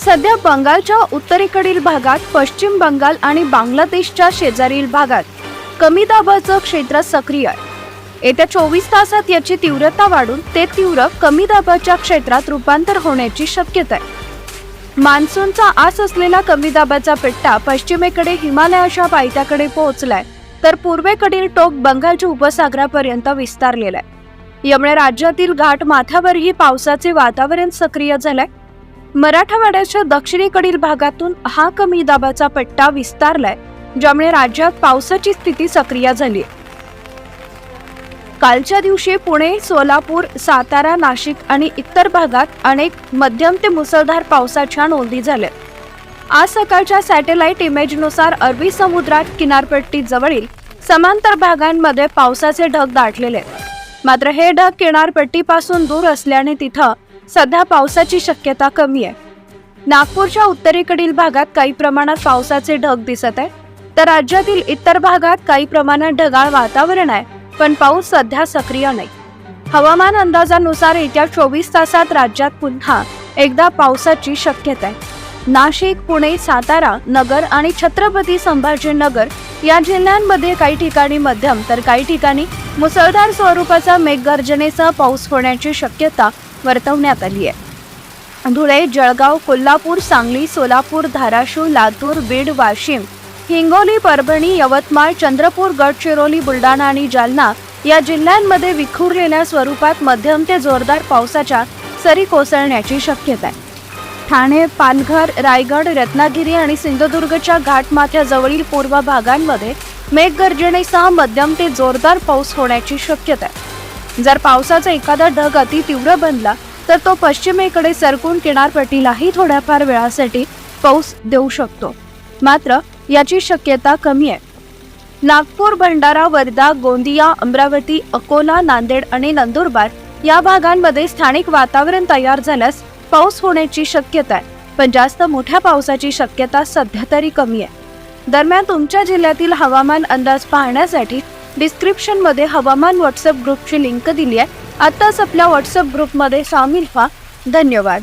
सध्या बंगालच्या उत्तरेकडील भागात पश्चिम बंगाल आणि बांगलादेशच्या शेजारील भागात कमी दाबाचं क्षेत्र सक्रिय आहे. येत्या चोवीस तासात याची तीव्रता वाढून ते तीव्र कमी दाबाच्या क्षेत्रात रूपांतर होण्याची शक्यता आहे. मान्सूनचा आस असलेला कमी दाबाचा पट्टा पश्चिमेकडे हिमालयाच्या पायथ्याकडे पोहोचलाय तर पूर्वेकडील टोक बंगालच्या उपसागरापर्यंत विस्तारलेला आहे. यामुळे राज्यातील घाट माथ्यावरही पावसाचे वातावरण सक्रिय झालंय. मराठवाड्याच्या दक्षिणेकडील भागातून हा कमी दाबाचा पट्टा विस्तारलाय ज्यामुळे राज्यात पावसाची स्थिती सक्रिय झाली. कालच्या दिवशी पुणे सोलापूर सातारा नाशिक आणि इतर भागात अनेक मध्यम ते मुसळधार पावसाच्या नोंदी झाल्या. आज सकाळच्या सॅटेलाइट इमेजनुसार अरबी समुद्रात किनारपट्टी जवळील समांतर भागांमध्ये पावसाचे ढग दाटलेले आहेत. मात्र हे ढग किनारपट्टीपासून दूर असल्याने तिथं सध्या पावसाची शक्यता कमी आहे. नागपूरच्या उत्तरेकडील भागात काही प्रमाणात पावसाचे ढग दिसत आहे तर राज्यातील इतर भागात काही प्रमाणात ढगाळ वातावरण आहे पण पाऊस सध्या सक्रिय नाही. हवामान अंदाजानुसार येत्या चोवीस तासात राज्यात पुन्हा एकदा पावसाची शक्यता आहे. नाशिक पुणे सातारा नगर आणि छत्रपती संभाजीनगर या जिल्ह्यांमध्ये काही ठिकाणी मध्यम तर काही ठिकाणी मुसळधार स्वरूपाचा मेघगर्जनेसह पाऊस होण्याची शक्यता वर्तवण्यात आली आहे. धुळे जळगाव कोल्हापूर सांगली सोलापूर धाराशिव लातूर बीड वाशिम हिंगोली परभणी यवतमाळ चंद्रपूर गडचिरोली बुलढाणा आणि जालना या जिल्ह्यांमध्ये विखुरलेल्या स्वरूपात मध्यम ते जोरदार पावसाच्या सरी कोसळण्याची शक्यता आहे. ठाणे पालघर रायगड रत्नागिरी आणि सिंधुदुर्गच्या घाटमाथ्याजवळील पूर्व भागांमध्ये मेघगर्जनेसह मध्यम ते जोरदार पाऊस होण्याची शक्यता आहे. जर पावसाचा एखादा ढग अति तीव्र बनला तर तो पश्चिमेकडे सरकून किनारपट्टीलाही थोड्याफार वेळासाठी पाऊस देऊ शकतो. मात्र याची शक्यता कमी आहे. नागपूर भंडारा वर्धा गोंदिया अमरावती अकोला नांदेड आणि नंदुरबार या भागांमध्ये स्थानिक वातावरण तयार झाल्यास पाऊस होण्याची शक्यता आहे. पण जास्त मोठ्या पावसाची शक्यता सध्या तरी कमी आहे. दरम्यान तुमच्या जिल्ह्यातील हवामान अंदाज पाहण्यासाठी डिस्क्रिप्शनमध्ये हवामान व्हॉट्सअप ग्रुपची लिंक दिली आहे. आत्ताच आपल्या व्हॉट्सअप ग्रुपमध्ये सामील व्हा. धन्यवाद.